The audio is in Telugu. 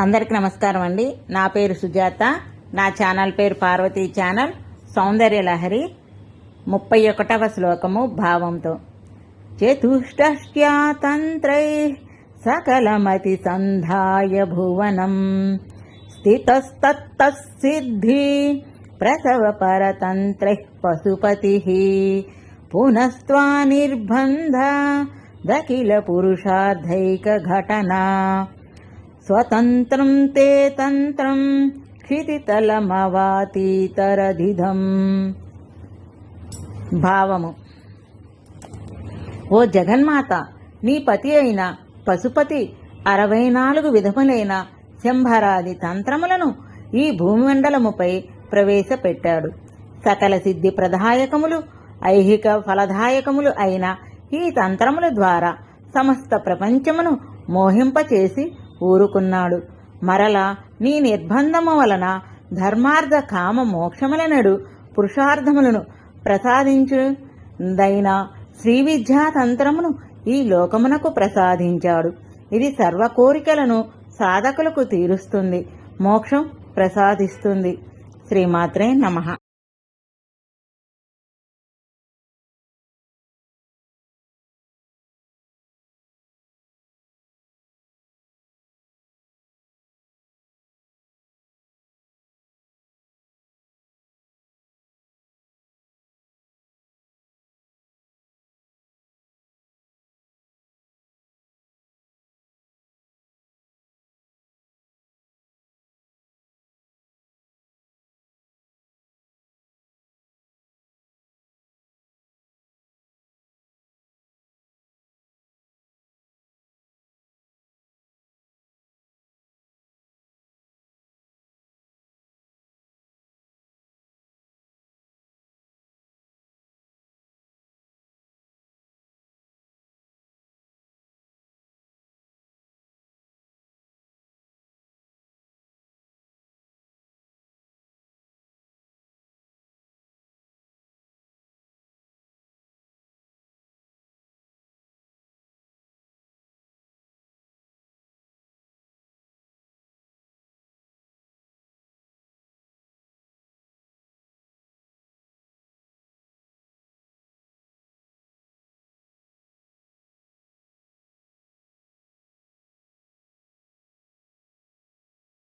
అందరికి నమస్కారం అండి. నా పేరు సుజాత. నా ఛానల్ పేరు పార్వతీ ఛానల్. సౌందర్య లహరి. ముప్పై ఒకటవ శ్లోకము భావంతో. చతుష్టస్యాతంత్రై సకలమతి సంధాయ భువనం. స్థితస్తత్సిద్ధి ప్రసవ పరతంత్ర పశుపతి. పునస్త్వా నిర్బంధ దఖిల పురుషార్థైక ఘటనా. స్వతంత్రం తే తంత్రం క్షితితలమవాతీతరధిధం భావము. ఓ జగన్మాత నీ పతి అయిన పశుపతి అరవై నాలుగు విధములైన శంభరాది తంత్రములను ఈ భూమండలముపై ప్రవేశపెట్టాడు. సకల సిద్ధి ప్రదాయకములు ఐహిక ఫలదాయకములు అయిన ఈ తంత్రముల ద్వారా సమస్త ప్రపంచమును మోహింపచేసి ఊరుకున్నాడు. మరలా నీ నిర్బంధము వలన ధర్మార్థ కామ మోక్షములనడు. పురుషార్థములను ప్రసాదించు దైన శ్రీ విద్యా తంత్రమును ఈ లోకమునకు ప్రసాదించాడు. ఇది సర్వ కోరికలను సాధకులకు తీరుస్తుంది. మోక్షం ప్రసాదిస్తుంది. శ్రీమాత్రే నమః.